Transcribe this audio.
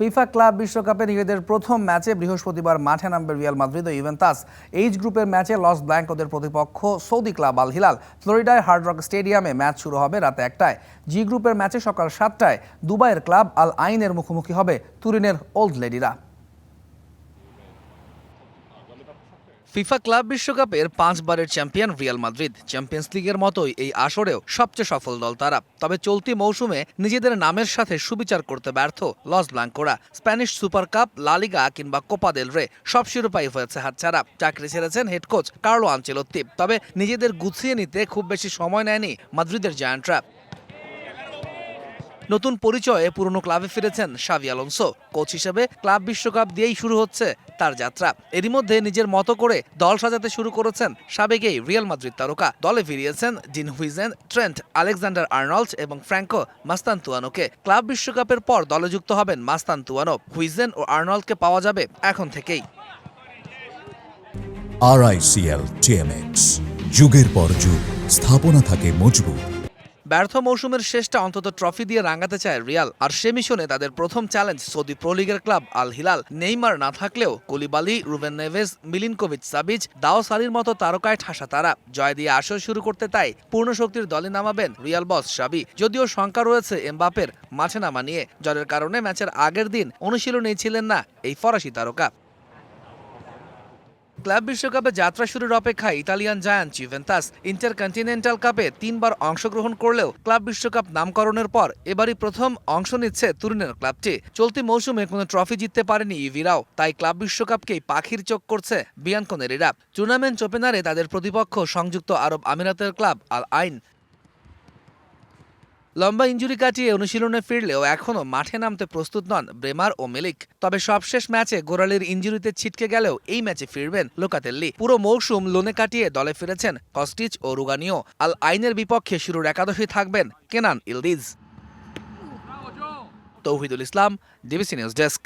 FIFA club বিশ্বকাপে নিজেদের প্রথম ম্যাচে বৃহস্পতিবার মাঠে নামবে রিয়াল মাদ্রিদ ও ইভেন্টাস এইচ গ্রুপের ম্যাচে লস ব্ল্যাঙ্ক ওদের প্রতিপক্ষ সৌদি ক্লাব আল হিলাল। ফ্লোরিডায় হার্ড রক স্টেডিয়ামে ম্যাচ শুরু হবে রাতে একটায়। জি গ্রুপের ম্যাচে সকাল সাতটায় দুবাইয়ের ক্লাব আল আইনের মুখোমুখি হবে তুরিনের ওল্ড লেডিরা। ফিফা ক্লাব বিশ্বকাপের পাঁচবারের চ্যাম্পিয়ন রিয়াল মাদ্রিদ। চ্যাম্পিয়ন্স লিগের মতোই এই আসরেও সবচেয়ে সফল দল তারা। তবে চলতি মৌসুমে নিজেদের নামের সাথে সুবিচার করতে ব্যর্থ লস ব্লাঙ্কোরা। স্প্যানিশ সুপার কাপ লালিগা কিংবা কোপা দেল রে সব শিরোপাই হয়েছে হাতছাড়া। চাকরি ছেড়েছেন হেড কোচ কার্লো আঞ্চেলত্তি তবে নিজেদের গুছিয়ে নিতে খুব বেশি সময় নেয়নি মাদ্রিদের জায়ান্টরা। নতুন পরিচয়ে পুরনো ক্লাবে ফিরেছেন শাভি আলোনসো। কোচ হিসেবে ক্লাব বিশ্বকাপ দিয়েই শুরু হচ্ছে তার যাত্রা। এরই মধ্যে নিজের মতো করে দল সাজাতে শুরু করেছেন সাবেকেই রিয়াল মাদ্রিদ তারকা। দলে ফিরিয়েছেন Dean Huijsen, Trent, Alexander Arnold এবং ফ্র্যাঙ্কো মাস্তানতুয়ানোকে। ক্লাব বিশ্বকাপের পর দলে যুক্ত হবেন মাস্তানতুয়ানো। হুইজেন ও আর্নল্ডকে পাওয়া যাবে এখন থেকেই। আরআইসিএল টিএমএক্স যুগের পর যুগ, স্থাপনা থাকে মজবুত। ব্যর্থ মৌসুমের শেষটা অন্তত ট্রফি দিয়ে রাঙাতে চায় রিয়াল। আর সে মিশনে তাদের প্রথম চ্যালেঞ্জ সৌদি প্রো লিগের ক্লাব আল হিলাল। নেইমার না থাকলেও কুলিবালি, রুবেন নেভেজ মিলিনকোভিচ সাবিজ দাও সারির মতো তারকায় ঠাসা তারা। জয় দিয়ে আসর শুরু করতে তাই পূর্ণ শক্তির দলে নামাবেন রিয়াল বস সাবি। যদিও শঙ্কা রয়েছে এমবাপের মাঠে নামা নিয়ে। জ্বরের কারণে ম্যাচের আগের দিন অনুশীলনেই ছিলেন না এই ফরাসি তারকা। ক্লাব বিশ্বকাপে যাত্রা শুরুর অপেক্ষায় ইতালিয়ান জায়ান্ট জুভেন্তাস ইন্টারকন্টিনেন্টাল কাপে তিনবার অংশগ্রহণ করলেও ক্লাব বিশ্বকাপ নামকরণের পর এবারই প্রথম অংশ নিচ্ছে তুরিনের ক্লাবটি। চলতি মৌসুমে কোনো ট্রফি জিততে পারেনি ইভিরাও তাই ক্লাব বিশ্বকাপকেই পাখির চোখ করছে বিয়ানকনেরিরা। টুর্নামেন্ট ওপেনারে তাদের প্রতিপক্ষ সংযুক্ত আরব আমিরাতের ক্লাব আল আইন। লম্বা ইঞ্জুরি কাটিয়ে অনুশীলনে ফিরলেও এখনও মাঠে নামতে প্রস্তুত নন ব্রেমার ও মেলিক। তবে সবশেষ ম্যাচে গোড়ালির ইঞ্জুরিতে ছিটকে গেলেও এই ম্যাচে ফিরবেন লোকাতেল্লি। পুরো মৌসুম লোনে কাটিয়ে দলে ফিরেছেন কস্টিচ ও রুগানিও। আল আইনের বিপক্ষে শুরুর একাদশী থাকবেন Kenan Yildiz. Tauhidul Islam, DBC news desk.